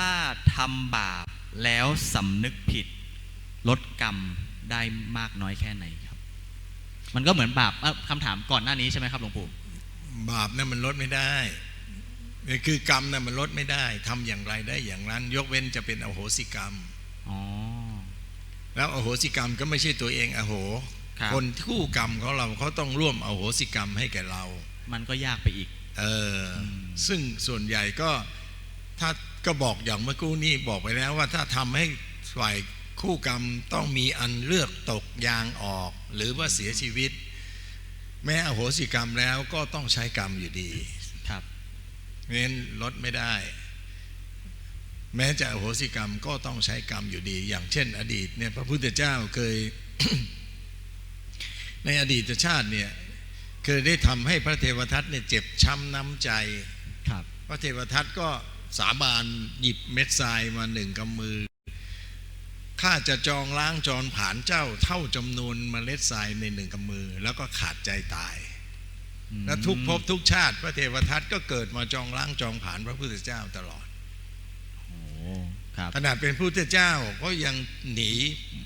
ถ้าทำบาปแล้วสำนึกผิด ลดกรรมได้มากน้อยแค่ไหนครับ มันก็เหมือนบาปเอ่อคำถามก่อนหน้านี้ใช่ไหมครับหลวงปู่บาปเนี่ยมันลดไม่ได้คือกรรมเนี่ยมันลดไม่ได้ทำอย่างไรได้อย่างนั้น ยกเว้นจะเป็นอโหสิกรรมอ๋อแล้วอโหสิกรรมก็ไม่ใช่ตัวเองอโหครับคนคู่กรรมของเราเขาต้องร่วมอโหสิกรรมให้แก่เรา มันก็ยากไปอีก เอออมซึ่งส่วนใหญ่ก็ถ้า ก็บอกอย่างเมื่อกู้นี้บอกไปแล้วว่าถ้าทำให้ฝ่ายคู่กรรมต้องมีอันเลือกตกยางออก หรือว่าเสียชีวิต แม้อโหสิกรรมแล้วก็ต้องใช้กรรมอยู่ดีครับเพราะฉะนั้นลดไม่ได้ แม้จะอโหสิกรรมก็ต้องใช้กรรมอยู่ดี อย่างเช่น อดีตเนี่ยพระพุทธเจ้าเคย ในอดีตชาติเนี่ยเคยได้ทำให้พระเทวทัตเนี่ยเจ็บช้ำน้ำใจ ครับ พระเทวทัตก็ สาบานหยิบเม็ดทรายมาหนึ่งกำมือข้าจะจองล้างจรผานเจ้าเท่าจำนวนเมล็ดทรายในหนึ่งกำมือ แล้วก็ขาดใจตาย และทุกภพทุกชาติ พระเทวทัตก็เกิดมาจองล้างจองผานพระพุทธเจ้าตลอดโอ้ครับขนาดเป็นพระพุทธเจ้าก็ยังหนี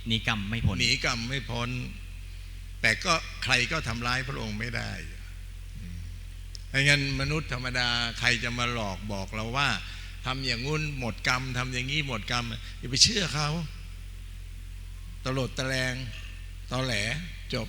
หนีกรรมไม่พ้นหนีกรรมไม่พ้น แต่ก็ใครก็ทำร้ายพระองค์ไม่ได้อืมไม่งั้นมนุษย์ธรรมดาใครจะมาหลอกบอกเราว่า ทำอย่างงุ้นหมดกรรมทำอย่างนี้หมดกรรมอย่าไปเชื่อเขาตลดตะแลงตอแหลจบ